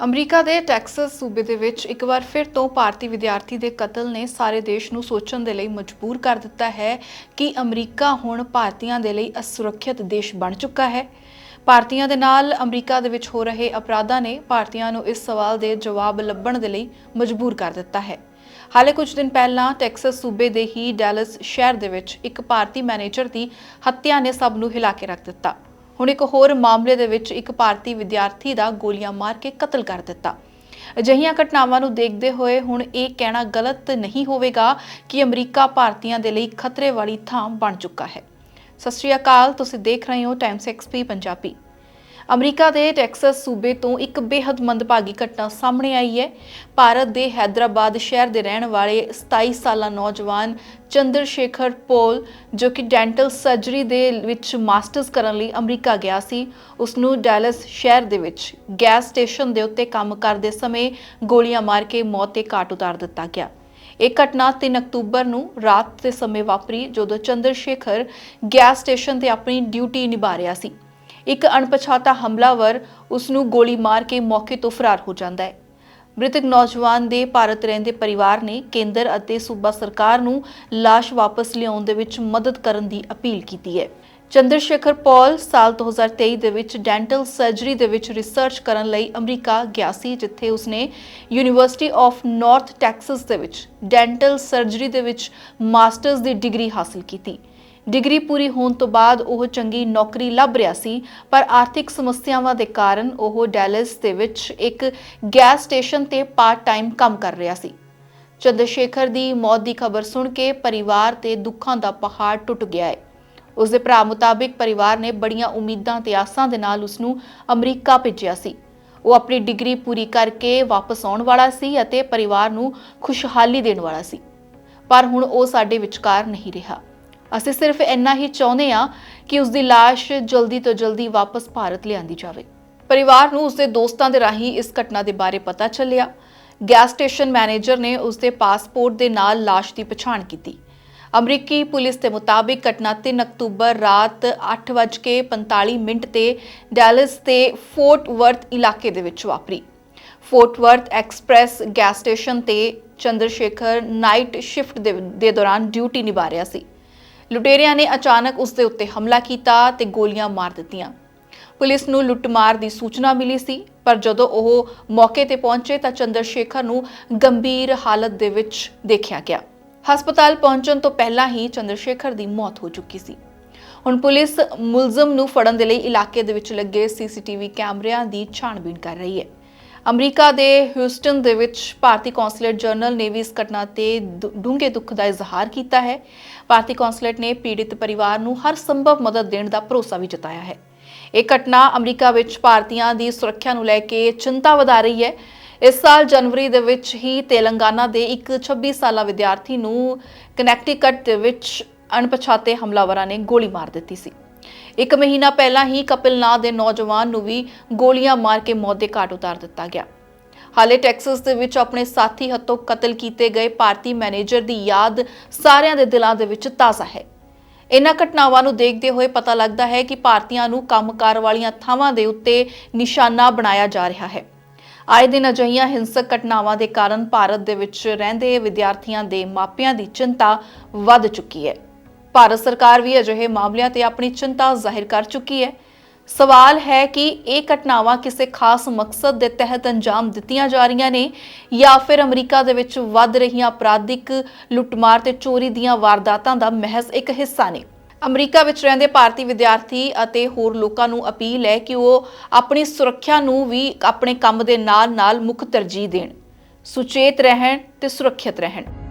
America ਦੇ Texas ਸੂਬੇ ਦੇ ਵਿੱਚ ਇੱਕ ਵਾਰ ਫਿਰ ਤੋਂ ਭਾਰਤੀ ਵਿਦਿਆਰਥੀ ਦੇ ਕਤਲ ਨੇ ਸਾਰੇ ਦੇਸ਼ ਨੂੰ ਸੋਚਣ ਦੇ ਲਈ ਮਜਬੂਰ ਕਰ ਦਿੱਤਾ ਹੈ ਕਿ ਅਮਰੀਕਾ ਹੁਣ ਭਾਰਤੀਆਂ ਦੇ ਲਈ ਅਸੁਰੱਖਿਅਤ ਦੇਸ਼ ਬਣ ਚੁੱਕਾ ਹੈ। ਭਾਰਤੀਆਂ ਦੇ ਨਾਲ ਅਮਰੀਕਾ ਦੇ ਵਿੱਚ ਹੋ ਰਹੇ ਅਪਰਾਧਾਂ ਨੇ ਭਾਰਤੀਆਂ ਨੂੰ ਇਸ ਸਵਾਲ ਦੇ ਜਵਾਬ ਲੱਭਣ ਦੇ ਲਈ ਮਜਬੂਰ ਕਰ ਦਿੱਤਾ ਹੈ। ਹਾਲੇ ਕੁਝ ਦਿਨ ਪਹਿਲਾਂ ਟੈਕਸਸ ਸੂਬੇ ਦੇ ਹੀ ਡੈਲਸ ਸ਼ਹਿਰ ਦੇ ਵਿੱਚ ਇੱਕ ਭਾਰਤੀ ਮੈਨੇਜਰ ਦੀ ਹੱਤਿਆ ਨੇ ਸਭ ਨੂੰ ਹਿਲਾ ਕੇ ਰੱਖ ਦਿੱਤਾ। ਹੁਣ ਇੱਕ ਹੋਰ ਮਾਮਲੇ ਦੇ ਵਿੱਚ ਇੱਕ ਭਾਰਤੀ ਵਿਦਿਆਰਥੀ ਦਾ ਗੋਲੀਆਂ ਮਾਰ ਕੇ ਕਤਲ ਕਰ ਦਿੱਤਾ। ਅਜਿਹੀਆਂ ਘਟਨਾਵਾਂ ਨੂੰ ਦੇਖਦੇ ਹੋਏ ਹੁਣ ਇਹ ਕਹਿਣਾ ਗਲਤ ਨਹੀਂ ਹੋਵੇਗਾ ਕਿ ਅਮਰੀਕਾ ਭਾਰਤੀਆਂ ਦੇ ਲਈ ਖਤਰੇ ਵਾਲੀ ਥਾਂ ਬਣ ਚੁੱਕਾ ਹੈ। ਸਤਿ ਸ਼੍ਰੀ ਅਕਾਲ, ਤੁਸੀਂ ਦੇਖ ਰਹੇ ਹੋ ਟਾਈਮਸ ਐਕਸਪੀ ਪੰਜਾਬੀ। ਅਮਰੀਕਾ ਦੇ ਟੈਕਸਸ ਸੂਬੇ ਤੋਂ ਇੱਕ ਬੇहद ਮੰਦਭਾਗੀ ਘਟਨਾ ਸਾਹਮਣੇ ਆਈ ਹੈ। ਭਾਰਤ ਦੇ ਹైదరాబాద్ ਸ਼ਹਿਰ ਦੇ ਰਹਿਣ ਵਾਲੇ 27 ਸਾਲਾ ਨੌਜਵਾਨ ਚੰਦਰ ਸ਼ੇਖਰ ਪੋਲ, ਜੋ ਕਿ ਡੈਂਟਲ ਸਰਜਰੀ ਦੇ ਵਿੱਚ ਮਾਸਟਰਸ ਕਰਨ ਲਈ ਅਮਰੀਕਾ ਗਿਆ ਸੀ ਉਸ ਨੂੰ ਡੈਲਸ ਸ਼ਹਿਰ ਦੇ ਵਿੱਚ ਗੈਸ ਸਟੇਸ਼ਨ ਦੇ ਉੱਤੇ ਕੰਮ ਕਰਦੇ ਸਮੇਂ ਗੋਲੀਆਂ ਮਾਰ ਕੇ ਮੌਤ 'ਤੇ ਘਾਟ ਉਤਾਰ ਦਿੱਤਾ ਗਿਆ। ਇਹ ਘਟਨਾ 3 ਅਕਤੂਬਰ ਨੂੰ ਰਾਤ ਦੇ ਸਮੇਂ ਵਾਪਰੀ, ਜਦੋਂ ਚੰਦਰ ਸ਼ੇਖਰ ਗੈਸ ਸਟੇਸ਼ਨ ਤੇ ਆਪਣੀ ਡਿਊਟੀ ਨਿਭਾ ਰਿਹਾ ਸੀ। ਇੱਕ ਅਣਪਛਾਤਾ ਹਮਲਾਵਰ ਉਸ ਨੂੰ ਗੋਲੀ ਮਾਰ ਕੇ ਮੌਕੇ ਤੋਂ ਫਰਾਰ ਹੋ ਜਾਂਦਾ ਹੈ। ਮ੍ਰਿਤਕ ਨੌਜਵਾਨ ਦੇ ਭਾਰਤ ਰਹਿੰਦੇ ਪਰਿਵਾਰ ਨੇ ਕੇਂਦਰ ਅਤੇ ਸੂਬਾ ਸਰਕਾਰ ਨੂੰ ਲਾਸ਼ ਵਾਪਸ ਲਿਆਉਣ ਦੇ ਵਿੱਚ ਮਦਦ ਕਰਨ ਦੀ ਅਪੀਲ ਕੀਤੀ ਹੈ। ਚੰਦਰ ਸ਼ੇਖਰ ਪੌਲ ਸਾਲ 2023 ਦੇ ਵਿੱਚ ਡੈਂਟਲ ਸਰਜਰੀ ਦੇ ਵਿੱਚ ਰਿਸਰਚ ਕਰਨ ਲਈ ਅਮਰੀਕਾ ਗਿਆ ਸੀ, ਜਿੱਥੇ ਉਸਨੇ ਯੂਨੀਵਰਸਿਟੀ ਆਫ ਨਾਰਥ ਟੈਕਸਸ ਦੇ ਵਿੱਚ ਡੈਂਟਲ ਸਰਜਰੀ ਦੇ ਵਿੱਚ ਮਾਸਟਰਸ ਦੀ ਡਿਗਰੀ ਹਾਸਲ ਕੀਤੀ। ਡਿਗਰੀ ਪੂਰੀ ਹੋਣ ਤੋਂ ਬਾਅਦ ਉਹ ਚੰਗੀ ਨੌਕਰੀ ਲੱਭ ਰਿਹਾ ਸੀ, ਪਰ ਆਰਥਿਕ ਸਮੱਸਿਆਵਾਂ ਦੇ ਕਾਰਨ ਉਹ ਡੈਲਸ ਦੇ ਵਿੱਚ ਇੱਕ ਗੈਸ ਸਟੇਸ਼ਨ ਤੇ ਪਾਰਟ ਟਾਈਮ ਕੰਮ ਕਰ ਰਿਹਾ ਸੀ। ਚੰਦਰਸ਼ੇਖਰ ਦੀ ਮੌਤ ਦੀ ਖਬਰ ਸੁਣ ਕੇ ਪਰਿਵਾਰ ਤੇ ਦੁੱਖਾਂ ਦਾ ਪਹਾੜ ਟੁੱਟ ਗਿਆ ਹੈ। ਉਸ ਦੇ ਭਰਾ ਮੁਤਾਬਿਕ ਪਰਿਵਾਰ ਨੇ ਬੜੀਆਂ ਉਮੀਦਾਂ ਤੇ ਆਸਾਂ ਦੇ ਨਾਲ ਉਸ ਨੂੰ ਅਮਰੀਕਾ ਭੇਜਿਆ ਸੀ। ਉਹ ਆਪਣੀ ਡਿਗਰੀ ਪੂਰੀ ਕਰਕੇ ਵਾਪਸ ਆਉਣ ਵਾਲਾ ਸੀ ਅਤੇ ਪਰਿਵਾਰ ਨੂੰ ਖੁਸ਼ਹਾਲੀ ਦੇਣ ਵਾਲਾ ਸੀ। ਪਰ ਹੁਣ ਉਹ ਸਾਡੇ ਵਿਚਕਾਰ ਨਹੀਂ ਰਿਹਾ। ਅਸੀਂ ਸਿਰਫ ਇੰਨਾ ਹੀ ਚਾਹੁੰਦੇ ਹਾਂ ਕਿ ਉਸ ਦੀ ਲਾਸ਼ ਜਲਦੀ ਤੋਂ ਜਲਦੀ ਵਾਪਸ ਭਾਰਤ ਲਿਆਂਦੀ ਜਾਵੇ। ਪਰਿਵਾਰ ਨੂੰ ਉਸ ਦੇ ਦੋਸਤਾਂ ਦੇ ਰਾਹੀਂ ਇਸ ਘਟਨਾ ਦੇ ਬਾਰੇ ਪਤਾ ਚੱਲਿਆ। ਗੈਸ ਸਟੇਸ਼ਨ ਮੈਨੇਜਰ ਨੇ ਉਸ ਦੇ ਪਾਸਪੋਰਟ ਦੇ ਨਾਲ ਲਾਸ਼ ਦੀ ਪਛਾਣ ਕੀਤੀ। ਅਮਰੀਕੀ ਪੁਲਿਸ ਦੇ ਮੁਤਾਬਿਕ ਘਟਨਾ 3 ਅਕਤੂਬਰ ਰਾਤ 8:45 ਮਿੰਟ ਤੇ ਡੈਲਸ ਦੇ ਫੋਰਟ ਵਰਥ ਇਲਾਕੇ ਦੇ ਵਿੱਚ ਵਾਪਰੀ। Fort Worth Express gas station ਤੇ ਚੰਦਰਸ਼ੇਖਰ ਨਾਈਟ ਸ਼ਿਫਟ ਦੇ ਦੇ ਦੌਰਾਨ ਡਿਊਟੀ ਨਿਭਾ ਰਿਹਾ ਸੀ। ਲੁਟੇਰਿਆਂ ਨੇ ਅਚਾਨਕ ਉਸ ਦੇ ਉੱਤੇ ਹਮਲਾ ਕੀਤਾ ਤੇ ਗੋਲੀਆਂ ਮਾਰ ਦਿੱਤੀਆਂ। ਪੁਲਿਸ ਨੂੰ ਲੁੱਟਮਾਰ ਦੀ ਸੂਚਨਾ ਮਿਲੀ ਸੀ, ਪਰ ਜਦੋਂ ਉਹ ਮੌਕੇ ਤੇ ਪਹੁੰਚੇ ਤਾਂ ਚੰਦਰ ਸ਼ੇਖਰ ਨੂੰ ਗੰਭੀਰ ਹਾਲਤ ਦੇ ਵਿੱਚ ਦੇਖਿਆ ਗਿਆ। ਹਸਪਤਾਲ ਪਹੁੰਚਣ ਤੋਂ ਪਹਿਲਾਂ ਹੀ ਚੰਦਰ ਸ਼ੇਖਰ ਦੀ ਮੌਤ ਹੋ ਚੁੱਕੀ ਸੀ। ਹੁਣ ਪੁਲਿਸ ਮੁਲਜ਼ਮ ਨੂੰ ਫੜਨ ਦੇ ਲਈ ਇਲਾਕੇ ਦੇ ਵਿੱਚ ਲੱਗੇ ਸੀਸੀਟੀਵੀ ਕੈਮਰਿਆਂ ਦੀ ਛਾਣਬੀਣ ਕਰ ਰਹੀ ਹੈ। ਅਮਰੀਕਾ ਦੇ ਹਿਊਸਟਨ ਦੇ ਵਿੱਚ ਭਾਰਤੀ ਕੌਂਸਲੇਟ ਜਨਰਲ ਨੇ ਵੀ ਇਸ ਘਟਨਾ ਤੇ ਦੁ- ਡੂੰਘੇ ਦੁੱਖ ਦਾ ਇਜ਼ਹਾਰ ਕੀਤਾ ਹੈ। ਭਾਰਤੀ ਕੌਂਸਲੇਟ ਨੇ ਪੀੜਿਤ ਪਰਿਵਾਰ ਨੂੰ ਹਰ ਸੰਭਵ ਮਦਦ ਦੇਣ ਦਾ ਭਰੋਸਾ ਵੀ ਜਤਾਇਆ ਹੈ। ਇਹ ਘਟਨਾ ਅਮਰੀਕਾ ਵਿੱਚ ਭਾਰਤੀਆਂ ਦੀ ਸੁਰੱਖਿਆ ਨੂੰ ਲੈ ਕੇ ਚਿੰਤਾ ਵਧਾ ਰਹੀ ਹੈ। ਇਸ ਸਾਲ ਜਨਵਰੀ ਦੇ ਵਿੱਚ ਹੀ ਤੇਲੰਗਾਨਾ ਦੇ ਇੱਕ 26 ਸਾਲਾ ਵਿਦਿਆਰਥੀ ਨੂੰ ਕਨੈਕਟੀਕਟ ਦੇ ਵਿੱਚ ਅਣਪਛਾਤੇ ਹਮਲਾਵਰਾਂ ਨੇ ਗੋਲੀ ਮਾਰ ਦਿੱਤੀ ਸੀ। ਇੱਕ ਮਹੀਨਾ ਪਹਿਲਾਂ ਹੀ ਕਪਿਲ ਨਾਂ ਦੇ ਨੌਜਵਾਨ ਨੂੰ ਵੀ ਗੋਲੀਆਂ ਮਾਰ ਕੇ ਮੌਤ ਦੇ ਘਾਟ ਉਤਾਰ ਦਿੱਤਾ ਗਿਆ। ਹਾਲੇ ਟੈਕਸਸ ਦੇ ਵਿੱਚ ਆਪਣੇ ਸਾਥੀ ਹੱਥੋਂ ਕਤਲ ਕੀਤੇ ਗਏ ਭਾਰਤੀ ਮੈਨੇਜਰ ਦੀ ਯਾਦ ਸਾਰਿਆਂ ਦੇ ਦਿਲਾਂ ਦੇ ਵਿੱਚ ਤਾਜ਼ਾ ਹੈ। ਇਹਨਾਂ ਘਟਨਾਵਾਂ ਨੂੰ ਦੇਖਦੇ ਹੋਏ ਪਤਾ ਲੱਗਦਾ ਹੈ ਕਿ ਭਾਰਤੀਆਂ ਨੂੰ ਕੰਮਕਾਰ ਵਾਲੀਆਂ ਥਾਵਾਂ ਦੇ ਉੱਤੇ ਨਿਸ਼ਾਨਾ ਬਣਾਇਆ ਜਾ ਰਿਹਾ ਹੈ। ਆਏ ਦਿਨ ਅਜਿਹੀਆਂ ਹਿੰਸਕ ਘਟਨਾਵਾਂ ਦੇ ਕਾਰਨ ਭਾਰਤ ਦੇ ਵਿੱਚ ਰਹਿੰਦੇ ਵਿਦਿਆਰਥੀਆਂ ਦੇ ਮਾਪਿਆਂ ਦੀ ਚਿੰਤਾ ਵੱਧ ਚੁੱਕੀ ਹੈ। ਭਾਰਤ ਸਰਕਾਰ ਵੀ ਅਜਿਹੇ ਮਾਮਲਿਆਂ ਤੇ ਆਪਣੀ ਚਿੰਤਾ ਜ਼ਾਹਿਰ ਕਰ ਚੁੱਕੀ ਹੈ। ਸਵਾਲ ਹੈ ਕਿ ਇਹ ਘਟਨਾਵਾਂ ਕਿਸੇ ਖਾਸ ਮਕਸਦ ਦੇ ਤਹਿਤ ਅੰਜਾਮ ਦਿੱਤੀਆਂ ਜਾ ਰਹੀਆਂ ਨੇ ਜਾਂ ਫਿਰ ਅਮਰੀਕਾ ਦੇ ਵਿੱਚ ਵੱਧ ਰਹੀਆਂ ਅਪਰਾਧਿਕ ਲੁੱਟਮਾਰ ਤੇ ਚੋਰੀ ਦੀਆਂ ਵਾਰਦਾਤਾਂ ਦਾ ਮਹਿਜ਼ ਇੱਕ ਹਿੱਸਾ ਨੇ। ਅਮਰੀਕਾ ਵਿੱਚ ਰਹਿੰਦੇ ਭਾਰਤੀ ਵਿਦਿਆਰਥੀ ਅਤੇ ਹੋਰ ਲੋਕਾਂ ਨੂੰ ਅਪੀਲ ਹੈ ਕਿ ਉਹ ਆਪਣੀ ਸੁਰੱਖਿਆ ਨੂੰ ਵੀ ਆਪਣੇ ਕੰਮ ਦੇ ਨਾਲ-ਨਾਲ ਮੁੱਖ ਤਰਜੀਹ ਦੇਣ। ਸੁਚੇਤ ਰਹਿਣ ਤੇ ਸੁਰੱਖਿਅਤ ਰਹਿਣ।